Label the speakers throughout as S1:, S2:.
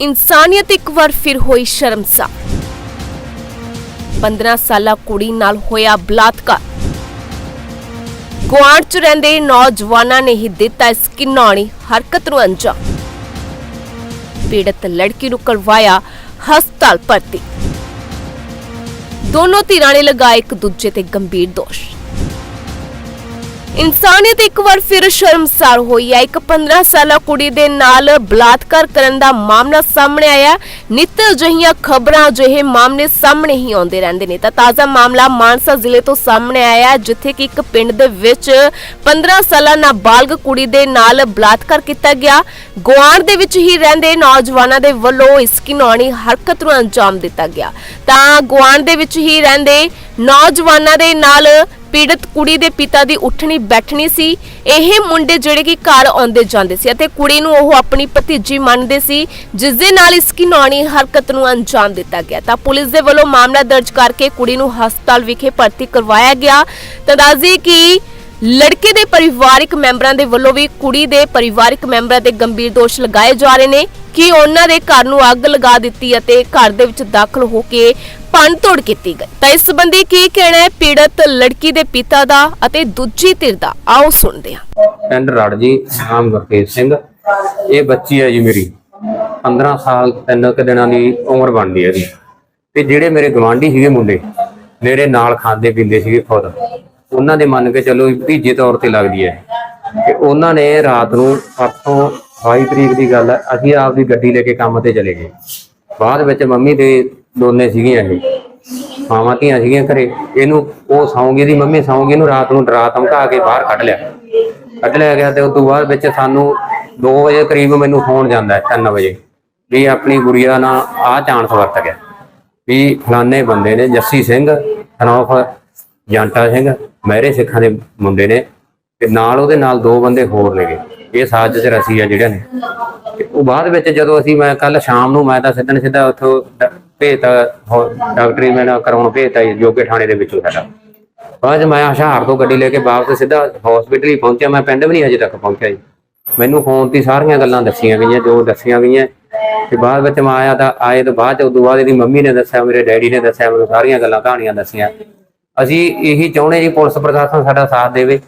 S1: ਇਨਸਾਨੀਅਤ ਇੱਕ ਵਾਰ ਫਿਰ ਹੋਈ ਸ਼ਰਮਸਾਰ। 15 ਸਾਲਾ ਕੁੜੀ ਨਾਲ ਹੋਇਆ ਬਲਾਤਕਾਰ। ਗੁਆਂਢ ਚ ਰਹਿੰਦੇ ਨੌਜਵਾਨਾਂ ਨੇ ਹੀ ਦਿੱਤਾ ਇਸ ਕਿਨੌਣੀ ਹਰਕਤ ਨੂੰ ਅੰਜਾਮ। ਪੀੜਤ ਲੜਕੀ ਨੂੰ ਕਰਵਾਇਆ ਹਸਪਤਾਲ ਭਰਤੀ। ਦੋਨੋਂ ਧਿਰਾਂ ਨੇ ਲਗਾਏ ਇੱਕ ਦੂਜੇ ਤੇ ਗੰਭੀਰ ਦੋਸ਼। ਇਨਸਾਨੀਅਤ ਇੱਕ ਵਾਰ ਫਿਰ ਸ਼ਰਮਸਾਰ ਹੋਈ ਹੈ। ਇੱਕ 15 ਸਾਲਾ ਕੁੜੀ ਦੇ ਨਾਲ ਬਲਾਤਕਾਰ ਕਰਨ ਦਾ ਮਾਮਲਾ ਸਾਹਮਣੇ ਆਇਆ। ਹੈ। ਨਿੱਤ ਖਬਰਾਂ ਅਜਿਹੇ ਮਾਮਲੇ ਸਾਹਮਣੇ ਹੀ ਆਉਂਦੇ ਰਹਿੰਦੇ ਨੇ। ਤਾਂ ਤਾਜ਼ਾ ਮਾਮਲਾ ਮਾਨਸਾ ਜ਼ਿਲ੍ਹੇ ਤੋਂ ਸਾਹਮਣੇ ਆਇਆ ਜਿੱਥੇ ਕਿ ਇੱਕ ਪਿੰਡ ਦੇ ਵਿੱਚ 15 ਸਾਲਾ ਨਾਬਾਲਗ ਕੁੜੀ ਦੇ ਨਾਲ ਬਲਾਤਕਾਰ ਕੀਤਾ ਗਿਆ। ਗੁਆਂਢ ਦੇ ਵਿੱਚ ਹੀ ਰਹਿੰਦੇ ਨੌਜਵਾਨਾਂ ਦੇ ਵੱਲੋਂ ਇਸ ਘਿਨੌਣੀ ਹਰਕਤ ਨੂੰ ਅੰਜਾਮ ਦਿੱਤਾ ਗਿਆ। ਤਾਂ ਗੁਆਂਢ ਦੇ ਵਿੱਚ ਹੀ ਰਹਿੰਦੇ ਨੌਜਵਾਨਾਂ ਦੇ ਨਾਲ ਪੀੜਤ ਕੁੜੀ ਦੇ ਪਿਤਾ ਦੀ ਉੱਠਣੀ ਬੈਠਣੀ ਸੀ। ਇਹ ਮੁੰਡੇ ਜਿਹੜੇ ਕਿ ਘਰ ਆਉਂਦੇ ਜਾਂਦੇ ਸੀ ਅਤੇ ਕੁੜੀ ਨੂੰ ਉਹ ਆਪਣੀ ਭਤੀਜੀ ਮੰਨਦੇ ਸੀ, ਜਿਸ ਦੇ ਨਾਲ ਇਸ ਘਿਨੌਣੀ ਹਰਕਤ ਨੂੰ ਅੰਜਾਮ ਦਿੱਤਾ ਗਿਆ। ਤਾਂ ਪੁਲਿਸ ਦੇ ਵੱਲੋਂ ਮਾਮਲਾ ਦਰਜ ਕਰਕੇ ਕੁੜੀ ਨੂੰ ਹਸਪਤਾਲ ਵਿਖੇ ਭਰਤੀ ਕਰਵਾਇਆ ਗਿਆ। ਤਾਂ ਦੱਸਦੀ ਕਿ ਲੜਕੇ ਦੇ ਪਰਿਵਾਰਕ ਮੈਂਬਰਾਂ ਦੇ ਵੱਲੋਂ ਵੀ ਕੁੜੀ ਦੇ ਪਰਿਵਾਰਕ ਮੈਂਬਰਾਂ ਤੇ ਗੰਭੀਰ ਦੋਸ਼ ਲਗਾਏ ਜਾ ਰਹੇ ਨੇ ਕਿ ਉਹਨਾਂ ਦੇ ਘਰ ਨੂੰ ਅੱਗ ਲਗਾ ਦਿੱਤੀ ਅਤੇ ਘਰ ਦੇ ਵਿੱਚ ਦਾਖਲ ਹੋ ਕੇ ਭੰਨ ਤੋੜ ਕੀਤੀ ਗਈ। ਤਾਂ ਇਸ ਸੰਬੰਧੀ ਕੀ ਕਹਿਣਾ ਹੈ? ਪੀੜਤ ਲੜਕੀ ਦੇ ਪਿਤਾ ਦਾ ਅਤੇ ਦੂਜੀ ਧਿਰ ਦਾ। ਆਓ ਸੁਣਦੇ ਹਾਂ।
S2: ਪਿੰਡ ਰੜ ਜੀ ਨਾਮ ਗੁਰਤੇਜ ਸਿੰਘ। ਇਹ ਬੱਚੀ ਹੈ ਜੀ ਮੇਰੀ। 15 ਸਾਲ, ਤਿੰਨ ਕੁ ਦਿਨਾਂ ਦੀ ਉਮਰ ਬਣਦੀ ਹੈ ਜੀ। ਤੇ ਜਿਹੜੇ ਮੇਰੇ ਗਵਾਂਢੀ ਸੀਗੇ ਮੁੰਡੇ, ਮੇਰੇ ਨਾਲ ਖਾਂਦੇ ਪੀਂਦੇ ਸੀਗੇ ਖੁਦ। ਉਹਨਾਂ ਦੇ ਮੰਨ ਕੇ ਚੱਲੋ ਵੀ ਤੌਰ ਤੇ ਲੱਗਦੀ ਹੈ। ਤੇ ਉਹਨਾਂ ਨੇ ਰਾਤ ਨੂੰ ਪਰਸੋਂ 22 ਤਰੀਕ ਦੀ ਗੱਲ ਹੈ, ਅਸੀਂ ਆਪ ਦੀ ਗੱਡੀ ਲੈ ਕੇ ਕੰਮ ਤੇ ਚਲੇ ਗਏ। ਬਾਅਦ ਵਿੱਚ ਮੰਮੀ ਦੇ ਦੋਨੇ ਸੀਗੀਆਂ ਇਹ ਮਾਵਾਂ ਧੀਆਂ ਸੀਗੀਆਂ ਘਰੇ। ਇਹਨੂੰ ਉਹ ਸੌਂਗੀ ਦੀ ਮੰਮੀ ਸੌਂਗੀ, ਇਹਨੂੰ ਰਾਤ ਨੂੰ ਡਰਾ ਧਮਕਾ ਕੇ ਬਾਹਰ ਕੱਢ ਲਿਆ। ਕੱਢ ਲਿਆ ਗਿਆ ਤੇ ਉਸ ਤੋਂ ਬਾਅਦ ਵਿੱਚ ਸਾਨੂੰ 2 ਵਜੇ ਕਰੀਬ ਮੈਨੂੰ ਫੋਨ ਜਾਂਦਾ ਹੈ 3 ਵਜੇ, ਵੀ ਆਪਣੀ ਗੁੜੀਆ ਨਾਲ ਆਹ ਚਾਂਸ ਵਰਤ ਗਿਆ। ਵੀ ਫਲਾਣੇ ਬੰਦੇ ਨੇ ਜੱਸੀ ਸਿੰਘ ਹਨੌਫ ਜੰਟਾ ਸਿੰਘ, ਮਹਿਰੇ ਸਿੱਖਾਂ ਦੇ ਮੁੰਡੇ ਨੇ ਤੇ ਨਾਲ ਉਹਦੇ ਨਾਲ ਦੋ ਬੰਦੇ ਹੋਰ ਨੇਗੇ। ਇਹ ਸਾਜ਼ਿਸ਼ ਰਸੀ ਆ ਜਿਹੜਿਆਂ ਨੇ। ਤੇ ਉਹ ਬਾਅਦ ਵਿੱਚ ਜਦੋਂ ਅਸੀਂ ਮੈਂ ਕੱਲ ਸ਼ਾਮ ਨੂੰ ਮੈਂ ਤਾਂ ਸਿੱਧਣ ਸਿੱਧਾ ਉੱਥੋਂ ਭੇਜਤਾ ਡਾਕਟਰੀ ਮੈਂ ਕਰਾਉਣ ਭੇਜਤਾ ਜੋਗੇ ਥਾਣੇ ਦੇ ਵਿੱਚੋਂ ਸਾਡਾ। ਬਾਅਦ 'ਚ ਮੈਂ ਹਸ਼ਿਆਰ ਤੋਂ ਗੱਡੀ ਲੈ ਕੇ ਵਾਪਸ ਸਿੱਧਾ ਹਸਪੀਟਲ ਹੀ ਪਹੁੰਚਿਆ। ਮੈਂ ਪਿੰਡ ਵੀ ਨਹੀਂ ਅਜੇ ਤੱਕ ਪਹੁੰਚਿਆ ਜੀ। ਮੈਨੂੰ ਫੋਨ ਤੇ ਸਾਰੀਆਂ ਗੱਲਾਂ ਦੱਸੀਆਂ ਗਈਆਂ, ਜੋ ਦੱਸੀਆਂ ਗਈਆਂ। ਤੇ ਬਾਅਦ ਵਿੱਚ ਮੈਂ ਆਇਆ ਤਾਂ, ਆਏ ਤੋਂ ਬਾਅਦ ਚ ਉਦੋਂ ਬਾਅਦ ਇਹਦੀ ਮੰਮੀ ਨੇ ਦੱਸਿਆ, ਮੇਰੇ ਡੈਡੀ ਨੇ ਦੱਸਿਆ, ਮੈਨੂੰ ਸਾਰੀਆਂ ਗੱਲਾਂ ਕਹਾਣੀਆਂ ਦੱਸੀਆਂ। ਅਸੀਂ ਇਹੀ ਚਾਹੁੰਦੇ ਜੀ ਪੁਲਿਸ ਪ੍ਰਸ਼ਾਸਨ ਸਾਡਾ ਸਾਥ ਦੇਵੇ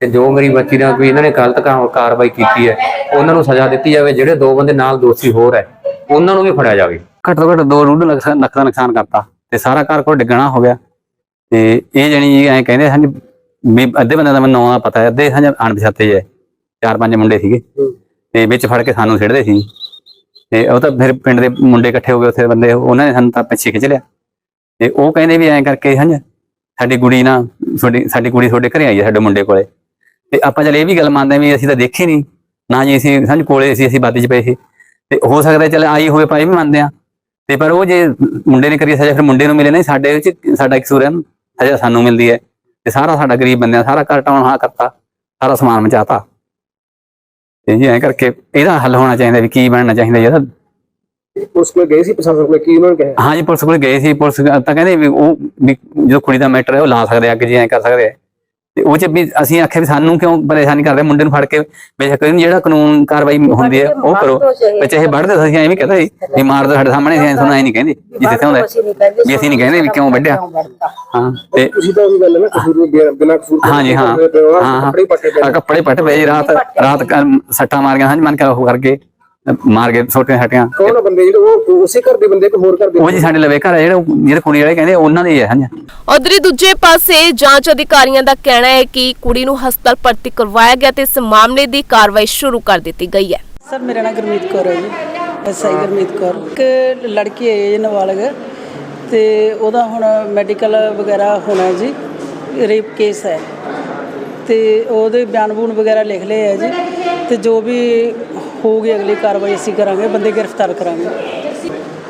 S2: ਤੇ ਜੋ ਮੇਰੀ ਬੱਚੀ ਨਾਲ ਕੋਈ ਇਹਨਾਂ ਨੇ ਗਲਤ ਕਾਰਵਾਈ ਕੀਤੀ ਹੈ ਉਹਨਾਂ ਨੂੰ ਸਜ਼ਾ ਦਿੱਤੀ ਜਾਵੇ ਜਿਹੜੇ ਦੋ ਬੰਦੇ ਨਾਲ ਦੋਸ਼ੀ ਹੋਰ ਹੈ ਉਹਨਾਂ ਨੂੰ ਵੀ ਫੜਿਆ ਜਾਵੇ।
S3: ਘੱਟ ਘੱਟ 2 ਰੂਡ ਲੱਖ ਦਾ ਨੁਕਸਾਨ ਕਰਤਾ ਤੇ ਸਾਰਾ ਘਰ ਕੋਲ ਡਿੱਗਣਾ ਹੋ ਗਿਆ। ਤੇ ਇਹ ਜਣੀ ਐਂ ਕਹਿੰਦੇ ਹਨ ਵੀ ਅੱਧੇ ਬੰਦੇ ਦਾ ਮੈਨੂੰ ਨਾਂ ਪਤਾ ਹੈ ਅੱਧੇ ਹਨ ਅਣਪਛਾਤੇ ਜੇ ਚਾਰ ਪੰਜ ਮੁੰਡੇ ਸੀਗੇ। ਤੇ ਵਿੱਚ ਫੜ ਕੇ ਸਾਨੂੰ ਛੇੜਦੇ ਸੀ। ਤੇ ਉਹ ਤਾਂ ਫਿਰ ਪਿੰਡ ਦੇ ਮੁੰਡੇ ਇਕੱਠੇ ਹੋ ਗਏ ਉੱਥੇ ਬੰਦੇ ਉਹਨਾਂ ਨੇ ਸਾਨੂੰ ਤਾਂ ਪਿੱਛੇ ਖਿੱਚ ਲਿਆ। ਤੇ ਉਹ ਕਹਿੰਦੇ ਵੀ ਐਂ ਕਰਕੇ ਹਨ ਸਾਡੀ ਕੁੜੀ ਨਾ, ਤੁਹਾਡੀ, ਸਾਡੀ ਕੁੜੀ ਤੁਹਾਡੇ ਘਰੇ ਆਈ ਹੈ, ਸਾਡੇ ਮੁੰਡੇ ਕੋਲੇ। ਤੇ ਆਪਾਂ ਚਲ ਇਹ ਵੀ ਗੱਲ ਮੰਨਦੇ ਹਾਂ ਵੀ ਅਸੀਂ ਤਾਂ ਦੇਖੀ ਨਹੀਂ ਨਾ ਜੀ ਅਸੀਂ ਸਾਨੂੰ ਕੋਲੇ ਸੀ ਅਸੀਂ ਬਾਦੀ ਚ ਪਏ ਸੀ। ਤੇ ਹੋ ਸਕਦਾ ਚੱਲ ਆਈ ਹੋਵੇ ਪਰ ਵੀ ਮੰਨਦੇ ਆ ਤੇ ਪਰ ਉਹ ਜੇ ਮੁੰਡੇ ਨੇ ਕਰੀ ਸਜ਼ਾ, ਫਿਰ ਮੁੰਡੇ ਨੂੰ ਮਿਲੇ ਨਹੀਂ ਸਾਡੇ ਵਿੱਚ ਸਾਡਾ ਕਸੂਰ ਹੈ ਸਜ਼ਾ ਸਾਨੂੰ ਮਿਲਦੀ ਹੈ। ਤੇ ਸਾਰਾ ਸਾਡਾ ਗਰੀਬ ਬੰਦਿਆਂ ਸਾਰਾ ਘਰ ਟਾਉਣ ਹਾਂ ਕਰਤਾ, ਸਾਰਾ ਸਮਾਨ ਮਚਾਤਾ। ਤੇ ਜੀ ਐਂ ਕਰਕੇ ਇਹਦਾ ਹੱਲ ਹੋਣਾ ਚਾਹੀਦਾ ਵੀ ਕੀ ਬਣਨਾ ਚਾਹੀਦਾ ਜੀ ਇਹਦਾ।
S4: ਪੁਲਿਸ ਕੋਲ ਗਏ ਸੀ ਪ੍ਰਸ਼ਾਸਨ ਕੋਲ ਕੀ ਉਹਨਾਂ ਨੇ ਕਿਹਾ?
S3: ਹਾਂ ਜੀ ਪੁਲਿਸ ਕੋਲ ਗਏ ਸੀ ਪੁਲਿਸ ਤਾਂ ਕਹਿੰਦੇ ਵੀ ਉਹ ਵੀ ਜੋ ਕੁੜੀ ਦਾ ਮੈਟਰ ਹੈ ਉਹ ਲਾ ਸਕਦੇ ਆ ਅੱਗੇ ਜੀ ਐਂ ਕਰ ਸਕਦੇ ਆ। ਤੇ ਉਹ ਚ ਵੀ ਅਸੀਂ ਆਖਿਆ ਵੀ ਸਾਨੂੰ ਕਿਉਂ ਪਰੇਸ਼ਾਨੀ ਕਰਦੇ ਮੁੰਡੇ ਨੂੰ ਫੜ ਕੇ ਬੇਸ਼ੱਕ ਜਿਹੜਾ ਕਾਨੂੰਨ ਕਾਰਵਾਈ ਹੁੰਦੀ ਹੈ ਉਹ ਕਰੋ। ਵੀ ਚਾਹੇ ਵੱਢਦੇ ਤੁਸੀਂ ਐਵੇਂ ਕਹਤਾ ਜੀ ਵੀ ਮਾਰ ਦੋ ਸਾਡੇ ਸਾਹਮਣੇ ਅਸੀਂ ਐ ਨਹੀਂ ਕਹਿੰਦੇ ਜਿੱਥੇ ਤੇ ਹੁੰਦਾ ਵੀ ਅਸੀਂ ਨਹੀਂ ਕਹਿੰਦੇ ਵੀ ਕਿਉਂ ਵੱਢਿਆ। ਹਾਂ ਤੇ
S4: ਤੁਸੀਂ ਤਾਂ ਉਹ ਗੱਲ ਹੈ ਨਾ ਕਸੂਰ ਬਿਨਾਂ- ਕਸੂਰ ਤੋਂ
S3: ਹਾਂ ਜੀ ਹਾਂ।
S4: ਕੱਪੜੇ ਪੱਟੇ ਪਏ
S3: ਆਹ ਕੱਪੜੇ ਪੱਟ ਪਏ ਜੀ, ਰਾਤ ਰਾਤ ਕ- ਸੱਟਾਂ ਮਾਰੀਆਂ ਹਾਂ ਜੀ ਮਨ ਕਰ ਉਹ ਕਰਕੇ। ਮਾਰ ਕੇ ਛੋਟੀਆਂ ਛਟੀਆਂ
S4: ਕੌਣ ਆ ਬੰਦੇ ਜਿਹੜੇ ਉਹ ਉਸੇ ਘਰ ਦੇ ਬੰਦੇ ਕਿ ਹੋਰ ਘਰ ਦੇ
S3: ਉਹ ਜੀ ਸਾਡੇ ਲਵੇ ਘਰ ਆ ਜਿਹੜਾ ਜਿਹੜੇ ਕੁੜੀ ਵਾਲੇ ਕਹਿੰਦੇ ਉਹਨਾਂ ਦੇ ਹੀ ਹੈ ਹਾਂ ਜੀ
S1: ਉਧਰੀ ਦੂਜੇ ਪਾਸੇ ਜਾਂਚ ਅਧਿਕਾਰੀਆਂ ਦਾ ਕਹਿਣਾ ਹੈ ਕਿ ਕੁੜੀ ਨੂੰ ਹਸਪਤਾਲ ਭਰਤੀ ਕਰਵਾਇਆ ਗਿਆ ਤੇ ਇਸ ਮਾਮਲੇ ਦੀ ਕਾਰਵਾਈ ਸ਼ੁਰੂ ਕਰ ਦਿੱਤੀ ਗਈ ਹੈ।
S5: ਸਰ ਮੇਰਾ ਨਾਮ ਗੁਰਮੀਤ ਕੌਰ ਹੈ ਜੀ। ਐਸਆਈ ਗੁਰਮੀਤ ਕੌਰ। ਇੱਕ ਲੜਕੀ ਹੈ ਜੀ ਨਾਬਾਲਗ। ਤੇ ਉਹਦਾ ਹੁਣ ਮੈਡੀਕਲ ਵਗੈਰਾ ਹੋਣਾ ਹੈ ਜੀ। ਰੇਪ ਕੇਸ ਹੈ। ਤੇ ਉਹਦੇ ਬਿਆਨ ਬੂਨ ਵਗੈਰਾ ਲਿਖ ਲਏ ਹੈ ਜੀ। ਤੇ ਜੋ ਵੀ ਹੋਊਗੀ ਅਗਲੀ ਕਾਰਵਾਈ ਅਸੀਂ ਕਰਾਂਗੇ ਬੰਦੇ ਗ੍ਰਿਫਤਾਰ ਕਰਾਂਗੇ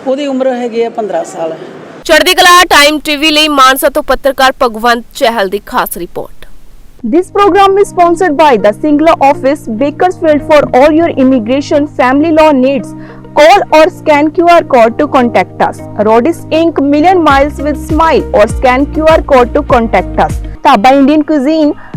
S5: ਉਹਦੀ ਉਮਰ ਹੈਗੀ ਹੈ 15 ਸਾਲ
S1: ਚੜ੍ਹਦੀ ਕਲਾ ਟਾਈਮ ਟੀਵੀ ਲਈ ਮਾਨਸਾ ਤੋਂ ਪੱਤਰਕਾਰ ਭਗਵੰਤ ਚਹਿਲ ਦੀ ਖਾਸ report
S6: This program is sponsored by the Singla office, Bakersfield for all your immigration family law needs. Call or scan QR code to contact us. Rodis Inc. Million Miles with Smile or scan QR code to contact us. Taba Indian Cuisine,